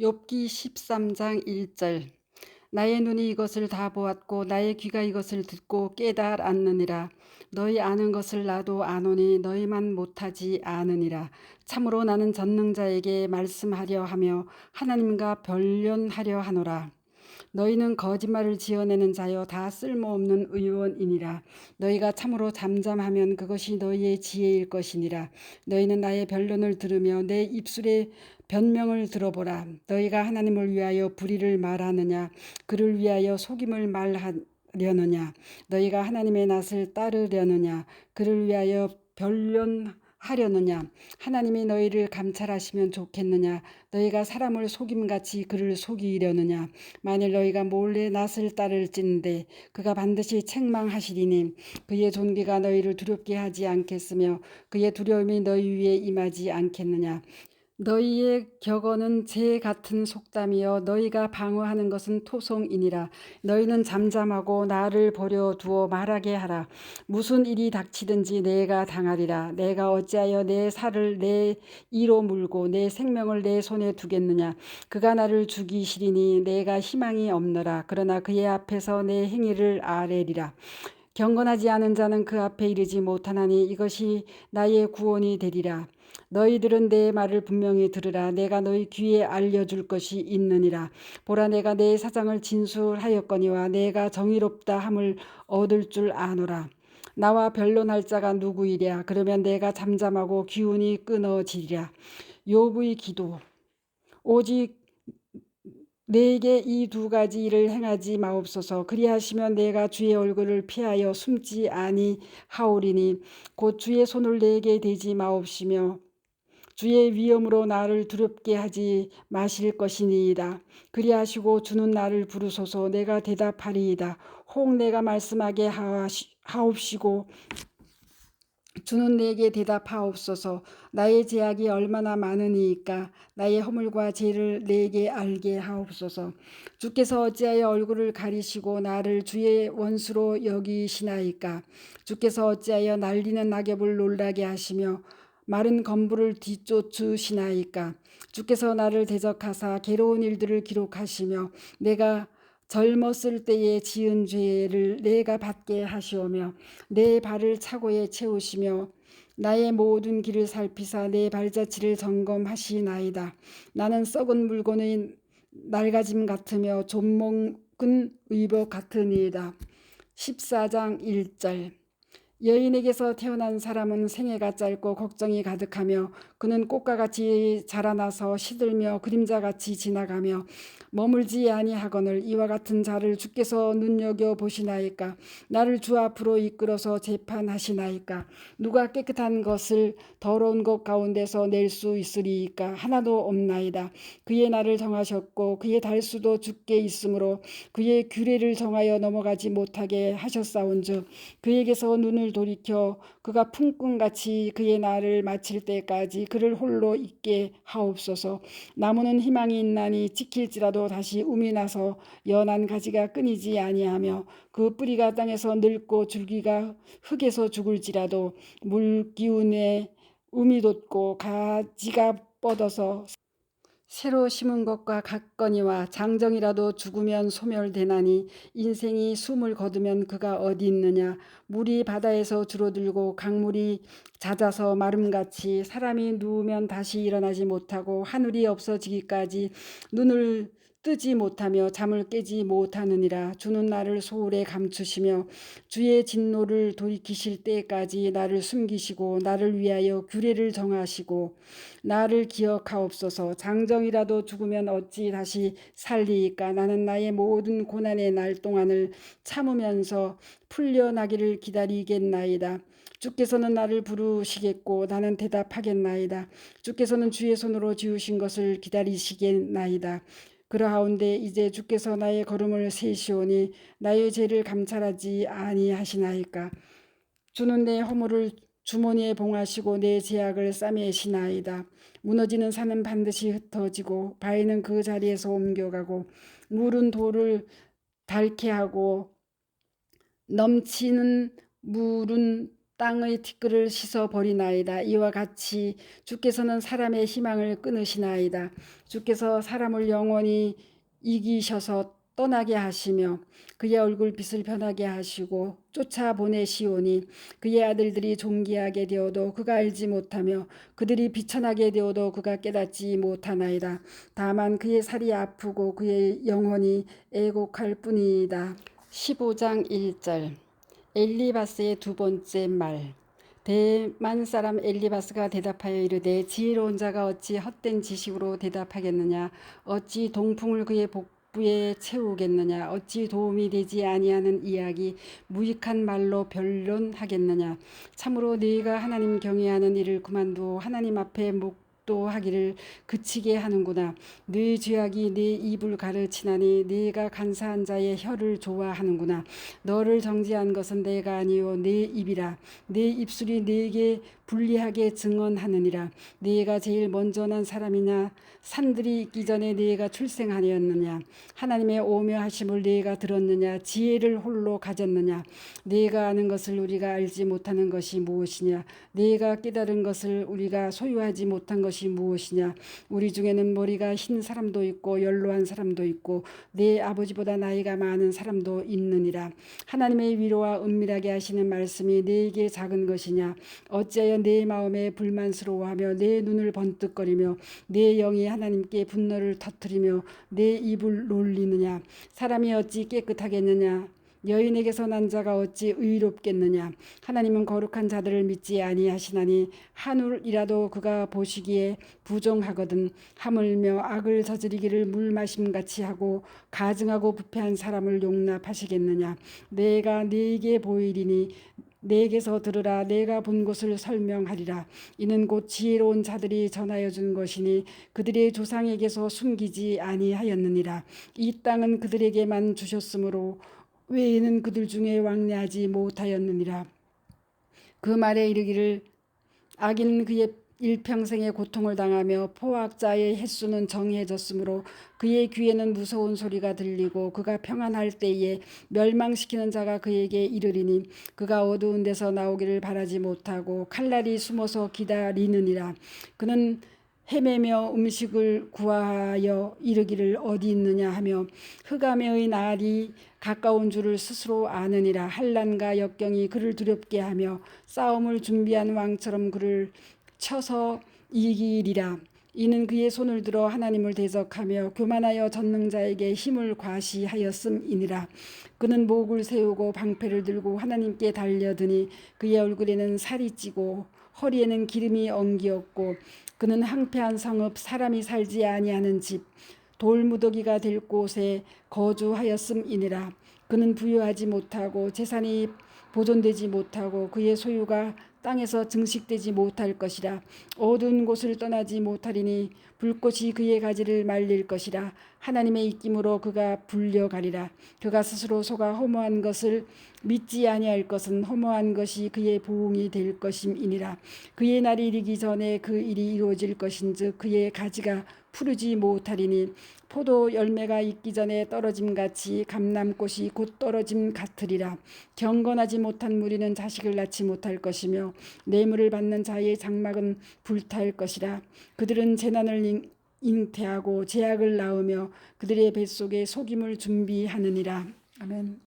욥기 13장 1절 나의 눈이 이것을 다 보았고 나의 귀가 이것을 듣고 깨달았느니라 너희 아는 것을 나도 아노니 너희만 못하지 않으니라 참으로 나는 전능자에게 말씀하려 하며 하나님과 변론하려 하노라 너희는 거짓말을 지어내는 자여 다 쓸모없는 의원이니라. 너희가 참으로 잠잠하면 그것이 너희의 지혜일 것이니라. 너희는 나의 변론을 들으며 내 입술의 변명을 들어보라. 너희가 하나님을 위하여 불의를 말하느냐? 그를 위하여 속임을 말하려느냐? 너희가 하나님의 낯을 따르려느냐? 그를 위하여 변론 하려느냐 하나님이 너희를 감찰하시면 좋겠느냐 너희가 사람을 속임같이 그를 속이려느냐 만일 너희가 몰래 낯을 따를진데 그가 반드시 책망하시리니 그의 존귀가 너희를 두렵게 하지 않겠으며 그의 두려움이 너희 위에 임하지 않겠느냐 너희의 격언은 재 같은 속담이여 너희가 방어하는 것은 토송이니라. 너희는 잠잠하고 나를 버려 두어 말하게 하라. 무슨 일이 닥치든지 내가 당하리라. 내가 어찌하여 내 살을 내 이로 물고 내 생명을 내 손에 두겠느냐? 그가 나를 죽이시리니 내가 희망이 없노라. 그러나 그의 앞에서 내 행위를 아뢰리라. 경건하지 않은 자는 그 앞에 이르지 못하나니 이것이 나의 구원이 되리라 너희들은 내 말을 분명히 들으라. 내가 너희 귀에 알려줄 것이 있느니라. 보라, 내가 내 사장을 진술하였거니와 내가 정의롭다 함을 얻을 줄 아노라. 나와 변론할 자가 누구이랴? 그러면 내가 잠잠하고 기운이 끊어지리라. 요부의 기도. 오직 내게 이 두 가지 일을 행하지 마옵소서. 그리하시면 내가 주의 얼굴을 피하여 숨지 아니하오리니 곧 주의 손을 내게 대지 마옵시며 주의 위엄으로 나를 두렵게 하지 마실 것이니이다. 그리하시고 주는 나를 부르소서 내가 대답하리이다. 혹 내가 말씀하게 하옵시고 주는 내게 대답하옵소서. 나의 제약이 얼마나 많으니까 나의 허물과 죄를 내게 알게 하옵소서. 주께서 어찌하여 얼굴을 가리시고 나를 주의 원수로 여기시나이까? 주께서 어찌하여 날리는 낙엽을 놀라게 하시며 마른 건부를 뒤쫓으시나이까? 주께서 나를 대적하사 괴로운 일들을 기록하시며 내가 젊었을 때에 지은 죄를 내가 받게 하시오며 내 발을 차고에 채우시며 나의 모든 길을 살피사 내 발자취를 점검하시나이다. 나는 썩은 물건의 낡아짐 같으며 좀먹은 의복 같으니이다. 14장 1절 여인에게서 태어난 사람은 생애가 짧고 걱정이 가득하며 그는 꽃과 같이 자라나서 시들며 그림자같이 지나가며 머물지 아니하거늘 이와 같은 자를 주께서 눈여겨 보시나이까? 나를 주 앞으로 이끌어서 재판하시나이까? 누가 깨끗한 것을 더러운 것 가운데서 낼 수 있으리이까? 하나도 없나이다. 그의 날을 정하셨고 그의 달수도 죽게 있으므로 그의 규례를 정하여 넘어가지 못하게 하셨사온즉 그에게서 눈을 돌이켜 그가 품꾼같이 그의 날을 마칠 때까지 그를 홀로 있게 하옵소서. 나무는 희망이 있나니 지킬지라도 다시 um이 나서 연한 가지가 끊이지 아니하며 그 뿌리가 땅에서 늙고 줄기가 흙에서 죽을지라도 물 기운에 um이 돋고 가지가 뻗어서 새로 심은 것과 같거니와 장정이라도 죽으면 소멸되나니 인생이 숨을 거두면 그가 어디 있느냐? 물이 바다에서 줄어들고 강물이 잦아서 마름같이 사람이 누우면 다시 일어나지 못하고 하늘이 없어지기까지 눈을 뜨지 못하며 잠을 깨지 못하느니라 주는 나를 소홀에 감추시며 주의 진노를 돌이키실 때까지 나를 숨기시고 나를 위하여 규례를 정하시고 나를 기억하옵소서 장정이라도 죽으면 어찌 다시 살리이까 나는 나의 모든 고난의 날 동안을 참으면서 풀려나기를 기다리겠나이다. 주께서는 나를 부르시겠고 나는 대답하겠나이다. 주께서는 주의 손으로 지으신 것을 기다리시겠나이다. 그러하온데 이제 주께서 나의 걸음을 세시오니 나의 죄를 감찰하지 아니하시나이까 주는 내 허물을 주머니에 봉하시고 내 제약을 싸매시나이다. 무너지는 산은 반드시 흩어지고 바위는 그 자리에서 옮겨가고 물은 돌을 닳게 하고 넘치는 물은 땅의 티끌을 씻어 버리나이다. 이와 같이 주께서는 사람의 희망을 끊으시나이다. 주께서 사람을 영원히 이기셔서 떠나게 하시며 그의 얼굴빛을 변하게 하시고 쫓아 보내시오니 그의 아들들이 존귀하게 되어도 그가 알지 못하며 그들이 비천하게 되어도 그가 깨닫지 못하나이다. 다만 그의 살이 아프고 그의 영혼이 애곡할 뿐이다. 15장 1절 엘리바스의 두 번째 말. 대만 사람 엘리바스가 대답하여 이르되 지혜로운 자가 어찌 헛된 지식으로 대답하겠느냐? 어찌 동풍을 그의 복부에 채우겠느냐? 어찌 도움이 되지 아니하는 이야기 무익한 말로 변론하겠느냐? 참으로 네가 하나님 경외하는 일을 그만두어 하나님 앞에 목도 하기를 그치게 하는구나. 네 죄악이 네 입을 가르치나니 네가 간사한 자의 혀를 좋아하는구나. 너를 정지한 것은 내가 아니요 내 입이라. 내 입술이 네게 불리하게 증언하느니라. 네가 제일 먼저 난 사람이냐? 산들이 있기 전에 네가 출생하였느냐? 하나님의 오묘하심을 네가 들었느냐? 지혜를 홀로 가졌느냐? 네가 아는 것을 우리가 알지 못하는 것이 무엇이냐? 네가 깨달은 것을 우리가 소유하지 못한 것이 무엇이냐? 우리 중에는 머리가 흰 사람도 있고 연로한 사람도 있고 내 아버지보다 나이가 많은 사람도 있느니라. 하나님의 위로와 은밀하게 하시는 말씀이 네게 작은 것이냐? 어찌하여 내 마음에 불만스러워하며 내 눈을 번뜩거리며 내 영이 하나님께 분노를 터뜨리며 내 입을 놀리느냐? 사람이 어찌 깨끗하겠느냐 여인에게서 난 자가 어찌 의롭겠느냐? 하나님은 거룩한 자들을 믿지 아니하시나니 한울이라도 그가 보시기에 부정하거든 하물며 악을 저지르기를 물 마심 같이 하고 가증하고 부패한 사람을 용납하시겠느냐? 내가 네게 보이리니 내게서 들으라. 내가 본 곳을 설명하리라. 이는 곧 지혜로운 자들이 전하여 준 것이니 그들의 조상에게서 숨기지 아니하였느니라. 이 땅은 그들에게만 주셨으므로 외에는 그들 중에 왕래하지 못하였느니라. 그 말에 이르기를 악인 그의 일평생의 고통을 당하며 포악자의 횟수는 정해졌으므로 그의 귀에는 무서운 소리가 들리고 그가 평안할 때에 멸망시키는 자가 그에게 이르리니 그가 어두운 데서 나오기를 바라지 못하고 칼날이 숨어서 기다리느니라. 그는 헤매며 음식을 구하여 이르기를 어디 있느냐 하며 흑암의 날이 가까운 줄을 스스로 아느니라. 한란과 역경이 그를 두렵게 하며 싸움을 준비한 왕처럼 그를 쳐서 이기리라. 이는 그의 손을 들어 하나님을 대적하며 교만하여 전능자에게 힘을 과시하였음이니라. 그는 목을 세우고 방패를 들고 하나님께 달려드니 그의 얼굴에는 살이 찌고 허리에는 기름이 엉기었고 그는 항폐한 성읍 사람이 살지 아니하는 집 돌무더기가 될 곳에 거주하였음이니라. 그는 부유하지 못하고 재산이 보존되지 못하고 그의 소유가 땅에서 증식되지 못할 것이라. 어두운 곳을 떠나지 못하리니 불꽃이 그의 가지를 말릴 것이라. 하나님의 입김으로 그가 불려가리라. 그가 스스로 속아 허무한 것을 믿지 아니할 것은 허무한 것이 그의 보응이 될 것임이니라. 그의 날이 이르기 전에 그 일이 이루어질 것인즉 그의 가지가 푸르지 못하리니 포도 열매가 있기 전에 떨어짐 같이 감람꽃이 곧 떨어짐 같으리라. 경건하지 못한 무리는 자식을 낳지 못할 것이며 뇌물을 받는 자의 장막은 불탈 것이라. 그들은 재난을 잉태하고 제약을 낳으며 그들의 뱃속에 속임을 준비하느니라. 아멘.